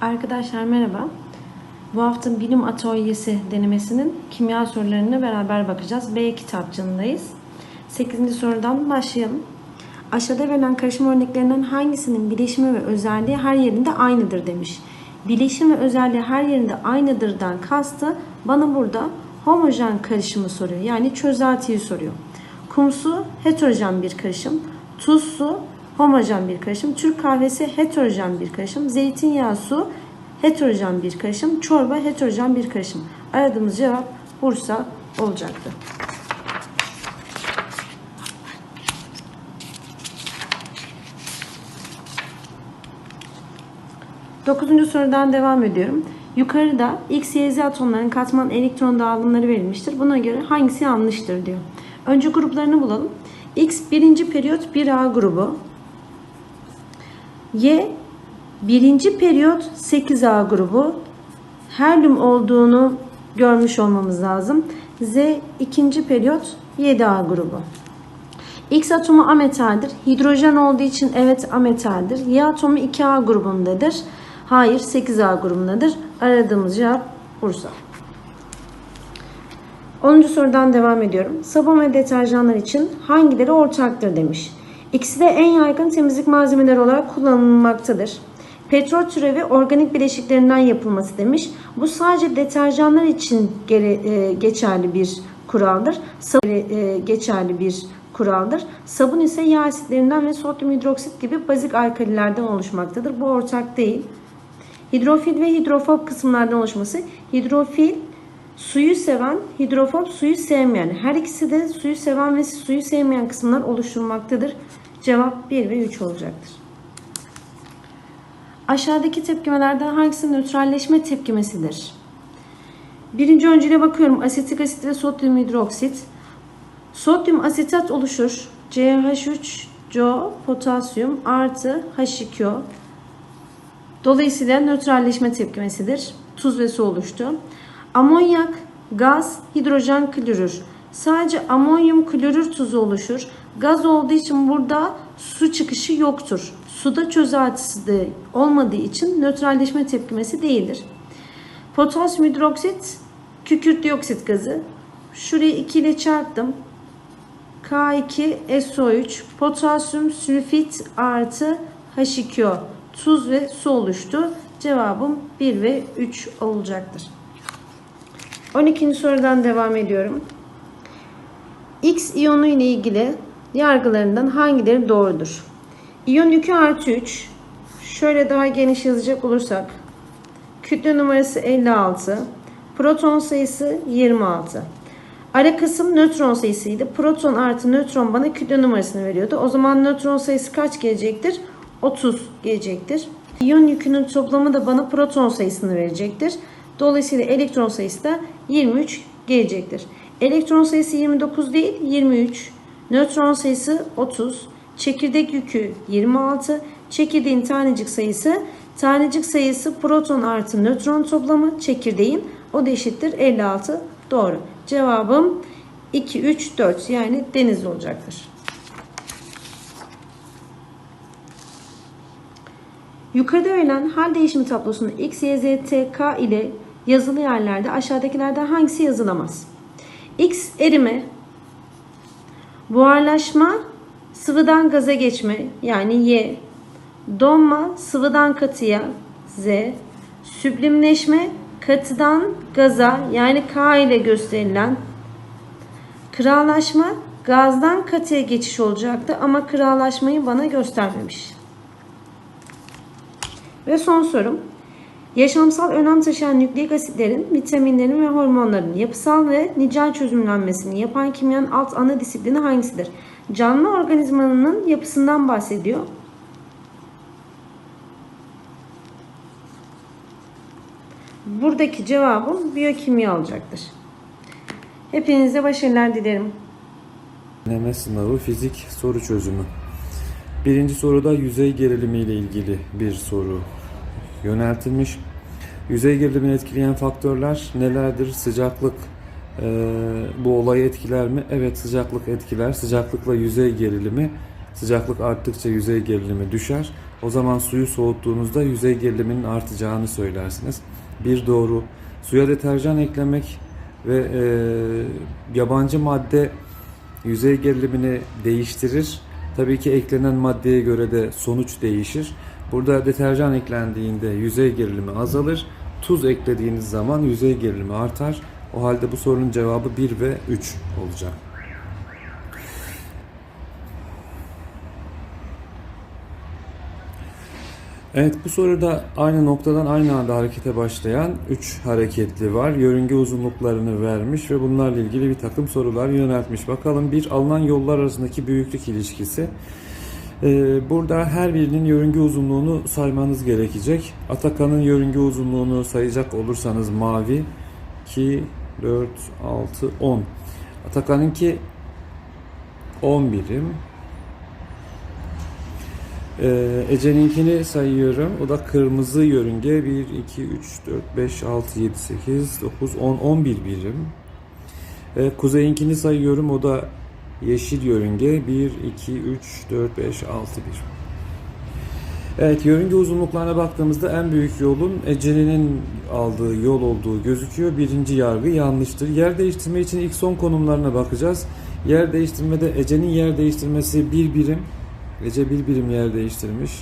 Arkadaşlar merhaba. Bu hafta bilim atölyesi denemesinin kimya sorularına beraber bakacağız. B kitapçığındayız. 8. sorudan başlayalım. Aşağıda verilen karışım örneklerinden hangisinin bileşimi ve özelliği her yerinde aynıdır demiş. Bileşim ve özelliği her yerinde aynıdırdan kastı bana burada homojen karışımı soruyor. Yani çözeltiyi soruyor. Kum su heterojen bir karışım. Tuz su homojen bir karışım. Türk kahvesi heterojen bir karışım. Zeytinyağı su heterojen bir karışım. Çorba heterojen bir karışım. Aradığımız cevap Bursa olacaktı. Dokuzuncu sorudan devam ediyorum. Yukarıda X, Y, Z atomlarının katman elektron dağılımları verilmiştir. Buna göre hangisi yanlıştır diyor. Önce gruplarını bulalım. X birinci periyot 1A grubu. Y birinci periyot 8A grubu. Helyum olduğunu görmüş olmamız lazım. Z ikinci periyot 7A grubu. X atomu ametaldir. Hidrojen olduğu için evet ametaldir. Y atomu 2A grubundadır. Hayır 8A grubundadır. Aradığımız cevap Bursa. 10. sorudan devam ediyorum. Sabun ve deterjanlar için hangileri ortaktır demiş. İkisi de en yaygın temizlik malzemeleri olarak kullanılmaktadır. Petrol türevi organik bileşiklerinden yapılması demiş. Bu sadece deterjanlar için gere- e, geçerli bir kuraldır. Sabun e, geçerli bir kuraldır. Sabun ise yağ asitlerinden ve sodyum hidroksit gibi bazik alkalilerden oluşmaktadır. Bu ortak değil. Hidrofil ve hidrofob kısımlardan oluşması. Hidrofil suyu seven, hidrofob suyu sevmeyen. Her ikisi de suyu seven ve suyu sevmeyen kısımlar oluşturmaktadır. Cevap 1 ve 3 olacaktır. Aşağıdaki tepkimelerden hangisi nötralleşme tepkimesidir? Birinci öncüle bakıyorum. Asetik asit ve sodyum hidroksit. Sodyum asetat oluşur. CH3CO potasyum artı H2O. Dolayısıyla nötralleşme tepkimesidir. Tuz ve su oluştu. Amonyak, gaz, hidrojen klorür. Sadece amonyum klorür tuzu oluşur. Gaz olduğu için burada su çıkışı yoktur. Suda çözeltisi de olmadığı için nötralleşme tepkimesi değildir. Potasyum hidroksit, kükürt dioksit gazı. Şurayı 2 ile çarptım. K2SO3 potasyum sülfit artı H2O tuz ve su oluştu. Cevabım 1 ve 3 olacaktır. 12. sorudan devam ediyorum. X iyonu ile ilgili yargılarından hangileri doğrudur? İyon yükü artı 3. Şöyle daha geniş yazacak olursak. Kütle numarası 56. Proton sayısı 26. Ara kısım nötron sayısıydı. Proton artı nötron bana kütle numarasını veriyordu. O zaman nötron sayısı kaç gelecektir? 30 gelecektir. İyon yükünün toplamı da bana proton sayısını verecektir. Dolayısıyla elektron sayısı da 23 gelecektir. Elektron sayısı 29 değil 23. Nötron sayısı 30. Çekirdek yükü 26. Çekirdeğin tanecik sayısı tanecik sayısı proton artı nötron toplamı çekirdeğin o da eşittir 56. Doğru. Cevabım 2, 3, 4 yani denizli olacaktır. Yukarıda verilen hal değişimi tablosunda X, Y, Z, T, K ile yazılı yerlerde aşağıdakilerden hangisi yazılamaz? X erime, buharlaşma, sıvıdan gaza geçme yani Y, donma, sıvıdan katıya Z, süblimleşme, katıdan gaza yani K ile gösterilen kırağlaşma, gazdan katıya geçiş olacaktı ama kırağlaşmayı bana göstermemiş. Ve son sorum. Yaşamsal önem taşıyan nükleik asitlerin, vitaminlerin ve hormonların yapısal ve nicel çözümlenmesini yapan kimyanın alt ana disiplini hangisidir? Canlı organizmanın yapısından bahsediyor. Buradaki cevabım biyokimya olacaktır. Hepinize başarılar dilerim. Deneme sınavı fizik soru çözümü. Birinci soruda yüzey gerilimi ile ilgili bir soru yöneltilmiş. Yüzey gerilimini etkileyen faktörler nelerdir? Sıcaklık e, bu olayı etkiler mi? Evet sıcaklık etkiler. Sıcaklıkla yüzey gerilimi Sıcaklık arttıkça yüzey gerilimi düşer. O zaman suyu soğuttuğunuzda yüzey geriliminin artacağını söylersiniz. Bir doğru. Suya deterjan eklemek ve e, yabancı madde yüzey gerilimini değiştirir. Tabii ki eklenen maddeye göre de sonuç değişir. Burada deterjan eklendiğinde yüzey gerilimi azalır. Tuz eklediğiniz zaman yüzey gerilimi artar. O halde bu sorunun cevabı 1 ve 3 olacak. Evet bu soruda aynı noktadan aynı anda harekete başlayan 3 hareketli var. Yörünge uzunluklarını vermiş ve bunlarla ilgili bir takım sorular yöneltmiş. Bakalım bir alınan yollar arasındaki büyüklük ilişkisi. Ee, burada her birinin yörünge uzunluğunu saymanız gerekecek. Atakan'ın yörünge uzunluğunu sayacak olursanız mavi 2, 4, 6, 10. Atakan'ınki 10 birim. Ee, Ece'ninkini sayıyorum. O da kırmızı yörünge. 1, 2, 3, 4, 5, 6, 7, 8, 9, 10, 11 birim. Ee, Kuzey'inkini sayıyorum. O da yeşil yörünge. 1, 2, 3, 4, 5, 6 birim. Evet, yörünge uzunluklarına baktığımızda en büyük yolun Ece'nin aldığı yol olduğu gözüküyor. Birinci yargı yanlıştır. Yer değiştirme için ilk son konumlarına bakacağız. Yer değiştirmede Ece'nin yer değiştirmesi bir birim. Ece bir birim yer değiştirmiş.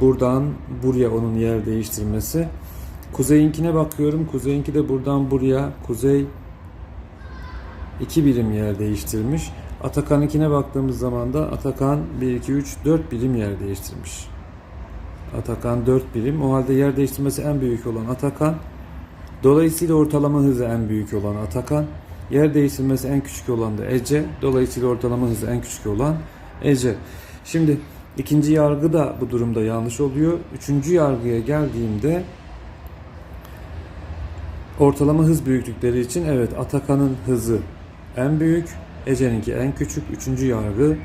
Buradan buraya onun yer değiştirmesi. Kuzey'inkine bakıyorum. Kuzey'inki de buradan buraya. Kuzey iki birim yer değiştirmiş. Atakan'ınkine baktığımız zaman da Atakan 1, 2, 3, 4 birim yer değiştirmiş. Atakan 4 birim. O halde yer değiştirmesi en büyük olan Atakan. Dolayısıyla ortalama hızı en büyük olan Atakan. Yer değiştirmesi en küçük olan da Ece. Dolayısıyla ortalama hızı en küçük olan Ece. Şimdi ikinci yargı da bu durumda yanlış oluyor. Üçüncü yargıya geldiğimde ortalama hız büyüklükleri için evet Atakan'ın hızı en büyük, Ece'ninki en küçük. Üçüncü yargı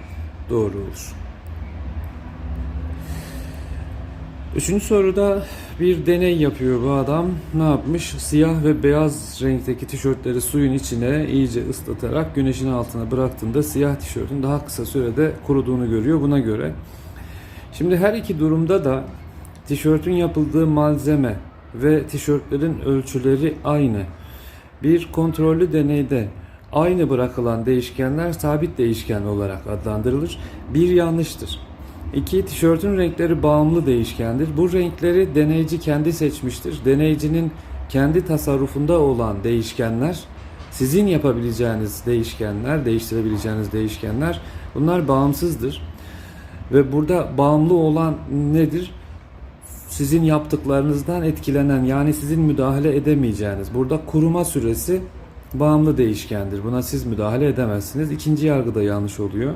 doğru olur. Üçüncü soruda bir deney yapıyor bu adam. Ne yapmış? Siyah ve beyaz renkteki tişörtleri suyun içine iyice ıslatarak güneşin altına bıraktığında siyah tişörtün daha kısa sürede kuruduğunu görüyor buna göre. Şimdi her iki durumda da tişörtün yapıldığı malzeme ve tişörtlerin ölçüleri aynı. Bir kontrollü deneyde aynı bırakılan değişkenler sabit değişken olarak adlandırılır. Bir yanlıştır. 2. Tişörtün renkleri bağımlı değişkendir. Bu renkleri deneyci kendi seçmiştir. Deneyicinin kendi tasarrufunda olan değişkenler, sizin yapabileceğiniz değişkenler, değiştirebileceğiniz değişkenler bunlar bağımsızdır. Ve burada bağımlı olan nedir? Sizin yaptıklarınızdan etkilenen yani sizin müdahale edemeyeceğiniz. Burada kuruma süresi bağımlı değişkendir. Buna siz müdahale edemezsiniz. İkinci yargı da yanlış oluyor.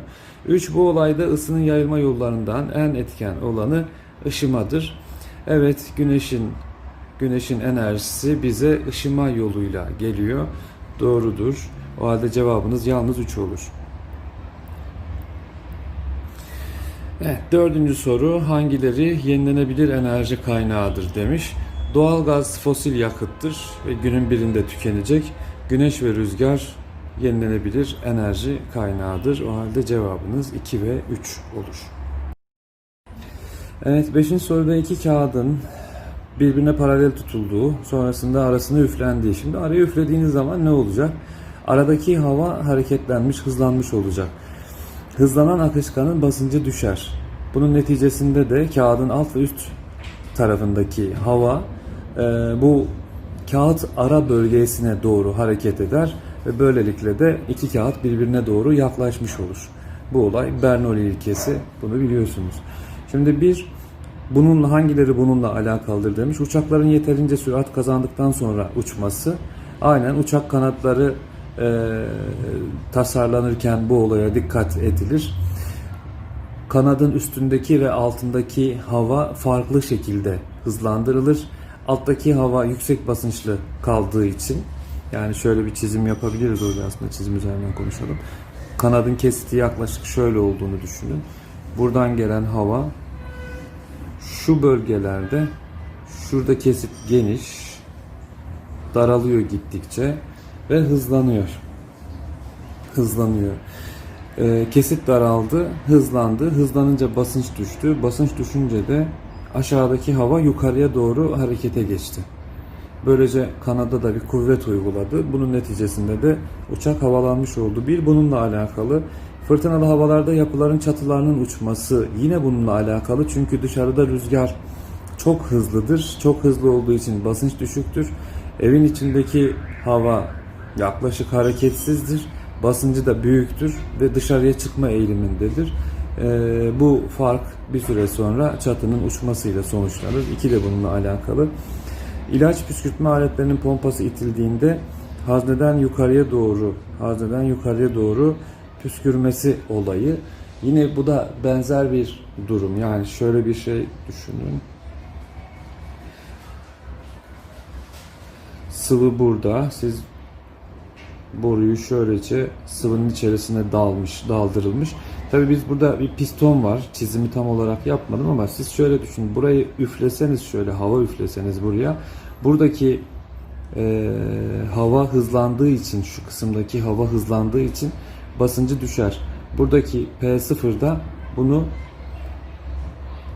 3. Bu olayda ısının yayılma yollarından en etken olanı ışımadır. Evet güneşin güneşin enerjisi bize ışıma yoluyla geliyor. Doğrudur. O halde cevabınız yalnız 3 olur. Evet, dördüncü soru hangileri yenilenebilir enerji kaynağıdır demiş. Doğalgaz fosil yakıttır ve günün birinde tükenecek. Güneş ve rüzgar yenilenebilir enerji kaynağıdır. O halde cevabınız 2 ve 3 olur. Evet 5. soruda iki kağıdın birbirine paralel tutulduğu, sonrasında arasına üflendiği. Şimdi araya üflediğiniz zaman ne olacak? Aradaki hava hareketlenmiş, hızlanmış olacak. Hızlanan akışkanın basıncı düşer. Bunun neticesinde de kağıdın alt ve üst tarafındaki hava e, bu kağıt ara bölgesine doğru hareket eder ve böylelikle de iki kağıt birbirine doğru yaklaşmış olur. Bu olay Bernoulli ilkesi. Bunu biliyorsunuz. Şimdi bir bununla hangileri bununla alakalıdır demiş. Uçakların yeterince sürat kazandıktan sonra uçması. Aynen uçak kanatları e, tasarlanırken bu olaya dikkat edilir. Kanadın üstündeki ve altındaki hava farklı şekilde hızlandırılır. Alttaki hava yüksek basınçlı kaldığı için yani şöyle bir çizim yapabiliriz orada aslında çizim üzerinden konuşalım. Kanadın kesiti yaklaşık şöyle olduğunu düşünün. Buradan gelen hava şu bölgelerde şurada kesit geniş daralıyor gittikçe ve hızlanıyor. hızlanıyor. Ee, kesit daraldı, hızlandı. Hızlanınca basınç düştü. Basınç düşünce de aşağıdaki hava yukarıya doğru harekete geçti. Böylece kanada da bir kuvvet uyguladı. Bunun neticesinde de uçak havalanmış oldu. Bir bununla alakalı. Fırtınalı havalarda yapıların çatılarının uçması yine bununla alakalı. Çünkü dışarıda rüzgar çok hızlıdır. Çok hızlı olduğu için basınç düşüktür. Evin içindeki hava yaklaşık hareketsizdir. Basıncı da büyüktür ve dışarıya çıkma eğilimindedir. Ee, bu fark bir süre sonra çatının uçmasıyla sonuçlanır. İki de bununla alakalı. İlaç püskürtme aletlerinin pompası itildiğinde hazneden yukarıya doğru, hazneden yukarıya doğru püskürmesi olayı. Yine bu da benzer bir durum. Yani şöyle bir şey düşünün. Sıvı burada. Siz boruyu şöylece sıvının içerisine dalmış, daldırılmış. Tabi biz burada bir piston var. Çizimi tam olarak yapmadım ama siz şöyle düşünün. Burayı üfleseniz şöyle hava üfleseniz buraya. Buradaki e, hava hızlandığı için şu kısımdaki hava hızlandığı için basıncı düşer. Buradaki P0'da bunu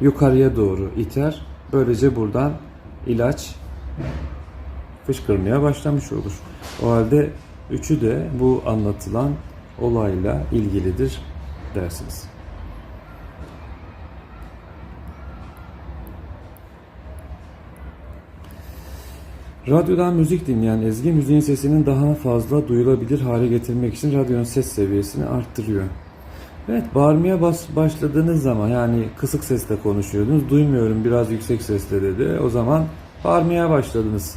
yukarıya doğru iter. Böylece buradan ilaç fışkırmaya başlamış olur. O halde üçü de bu anlatılan olayla ilgilidir dersiniz. Radyodan müzik dinleyen Ezgi müziğin sesinin daha fazla duyulabilir hale getirmek için radyonun ses seviyesini arttırıyor. Evet bağırmaya bas başladığınız zaman yani kısık sesle konuşuyordunuz duymuyorum biraz yüksek sesle dedi. O zaman bağırmaya başladınız.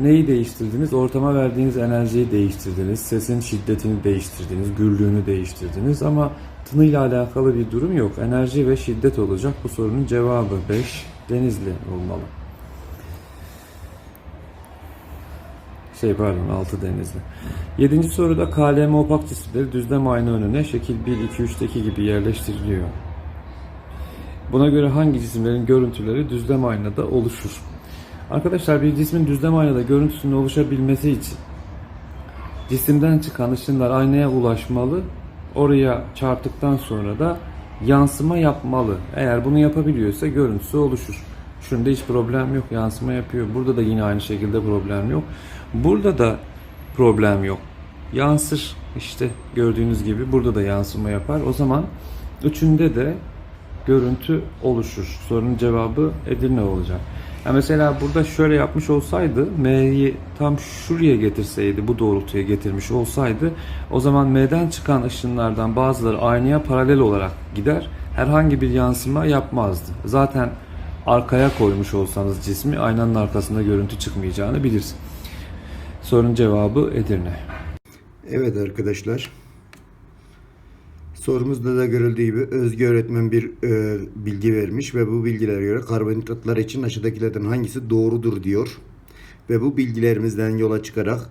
Neyi değiştirdiniz? Ortama verdiğiniz enerjiyi değiştirdiniz. Sesin şiddetini değiştirdiniz. Gürlüğünü değiştirdiniz. Ama tınıyla alakalı bir durum yok. Enerji ve şiddet olacak. Bu sorunun cevabı 5 Denizli olmalı. Şey pardon 6 denizli. Yedinci soruda KLM opak cisimleri düzlem ayna önüne şekil 1, 2, 3'teki gibi yerleştiriliyor. Buna göre hangi cisimlerin görüntüleri düzlem aynada oluşur? Arkadaşlar bir cismin düzlem aynada görüntüsünün oluşabilmesi için cisimden çıkan ışınlar aynaya ulaşmalı. Oraya çarptıktan sonra da yansıma yapmalı. Eğer bunu yapabiliyorsa görüntüsü oluşur. Şunda hiç problem yok. Yansıma yapıyor. Burada da yine aynı şekilde problem yok. Burada da problem yok. Yansır işte gördüğünüz gibi burada da yansıma yapar. O zaman üçünde de görüntü oluşur. Sorunun cevabı Edirne olacak. Ya mesela burada şöyle yapmış olsaydı M'yi tam şuraya getirseydi bu doğrultuya getirmiş olsaydı o zaman M'den çıkan ışınlardan bazıları aynaya paralel olarak gider. Herhangi bir yansıma yapmazdı. Zaten arkaya koymuş olsanız cismi aynanın arkasında görüntü çıkmayacağını bilirsin. Sorunun cevabı Edirne. Evet arkadaşlar. Sorumuzda da görüldüğü gibi Özge öğretmen bir e, bilgi vermiş ve bu bilgilere göre karbonhidratlar için aşağıdakilerden hangisi doğrudur diyor. Ve bu bilgilerimizden yola çıkarak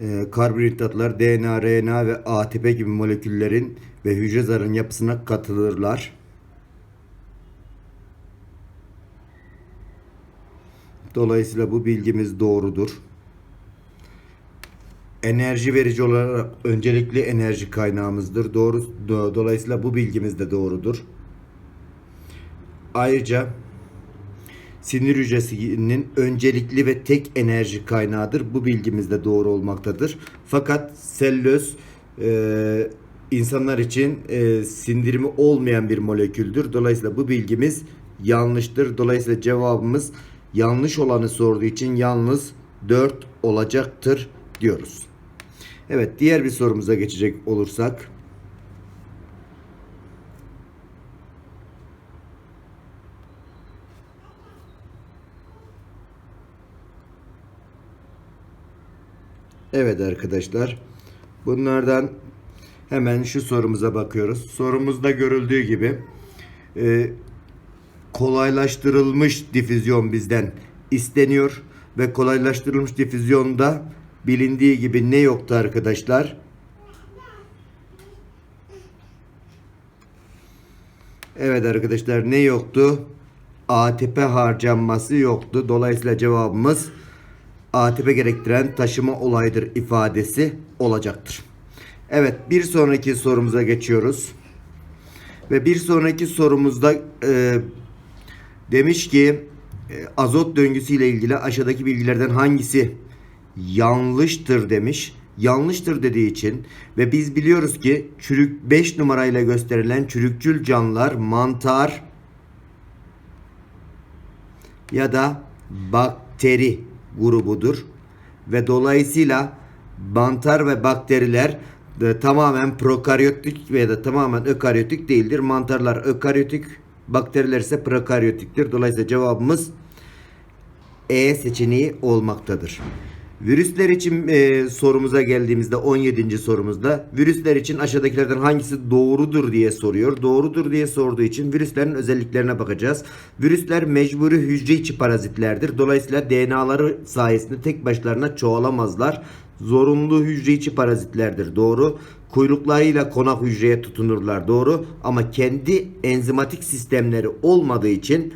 e, karbonhidratlar DNA, RNA ve ATP gibi moleküllerin ve hücre zarının yapısına katılırlar. Dolayısıyla bu bilgimiz doğrudur enerji verici olarak öncelikli enerji kaynağımızdır. Doğru do- dolayısıyla bu bilgimiz de doğrudur. Ayrıca sinir hücresinin öncelikli ve tek enerji kaynağıdır. Bu bilgimiz de doğru olmaktadır. Fakat sellöz e, insanlar için e, sindirimi olmayan bir moleküldür. Dolayısıyla bu bilgimiz yanlıştır. Dolayısıyla cevabımız yanlış olanı sorduğu için yalnız 4 olacaktır diyoruz. Evet diğer bir sorumuza geçecek olursak. Evet arkadaşlar. Bunlardan hemen şu sorumuza bakıyoruz. Sorumuzda görüldüğü gibi e, kolaylaştırılmış difüzyon bizden isteniyor ve kolaylaştırılmış difüzyonda bilindiği gibi ne yoktu arkadaşlar? Evet arkadaşlar ne yoktu? ATP harcanması yoktu. Dolayısıyla cevabımız ATP gerektiren taşıma olaydır ifadesi olacaktır. Evet bir sonraki sorumuza geçiyoruz. Ve bir sonraki sorumuzda e, demiş ki e, azot döngüsü ile ilgili aşağıdaki bilgilerden hangisi yanlıştır demiş. Yanlıştır dediği için ve biz biliyoruz ki çürük 5 numarayla gösterilen çürükçül canlılar mantar ya da bakteri grubudur ve dolayısıyla mantar ve bakteriler de tamamen prokaryotik veya da tamamen ökaryotik değildir. Mantarlar ökaryotik, bakteriler ise prokaryotiktir. Dolayısıyla cevabımız E seçeneği olmaktadır. Virüsler için e, sorumuza geldiğimizde 17. sorumuzda virüsler için aşağıdakilerden hangisi doğrudur diye soruyor. Doğrudur diye sorduğu için virüslerin özelliklerine bakacağız. Virüsler mecburi hücre içi parazitlerdir. Dolayısıyla DNA'ları sayesinde tek başlarına çoğalamazlar. Zorunlu hücre içi parazitlerdir. Doğru. Kuyruklarıyla konak hücreye tutunurlar. Doğru. Ama kendi enzimatik sistemleri olmadığı için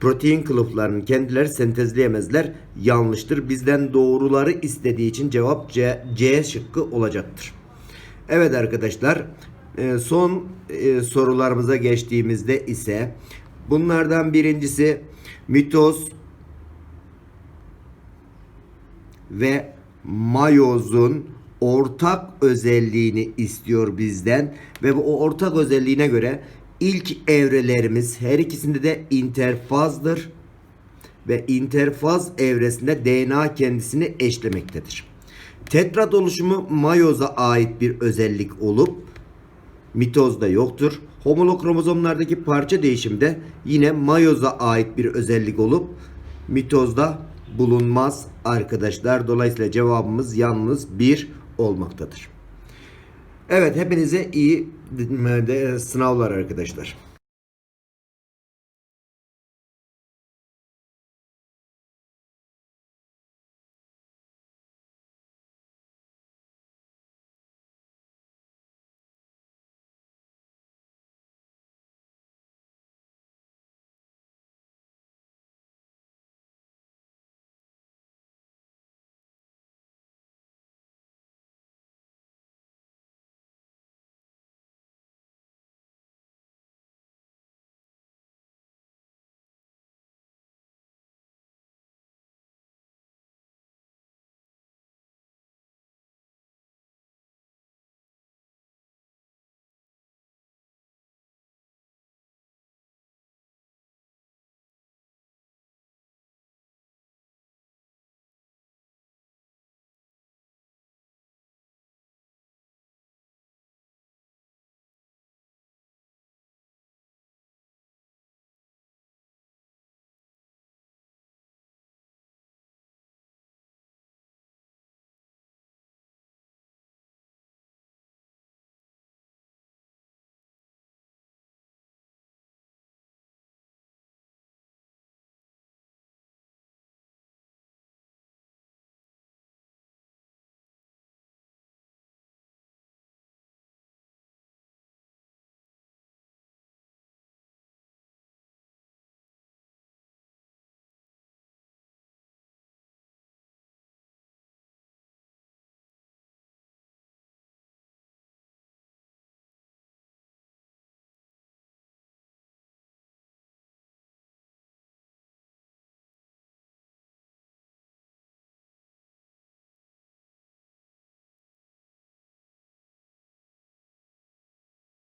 protein kılıflarını kendileri sentezleyemezler. Yanlıştır. Bizden doğruları istediği için cevap C, C şıkkı olacaktır. Evet arkadaşlar e, son e, sorularımıza geçtiğimizde ise bunlardan birincisi mitoz ve mayozun ortak özelliğini istiyor bizden ve bu ortak özelliğine göre ilk evrelerimiz her ikisinde de interfazdır ve interfaz evresinde DNA kendisini eşlemektedir. Tetrad oluşumu mayoza ait bir özellik olup mitozda yoktur. Homolog kromozomlardaki parça değişimde yine mayoza ait bir özellik olup mitozda bulunmaz arkadaşlar. Dolayısıyla cevabımız yalnız 1 olmaktadır. Evet hepinize iyi e, sınavlar arkadaşlar.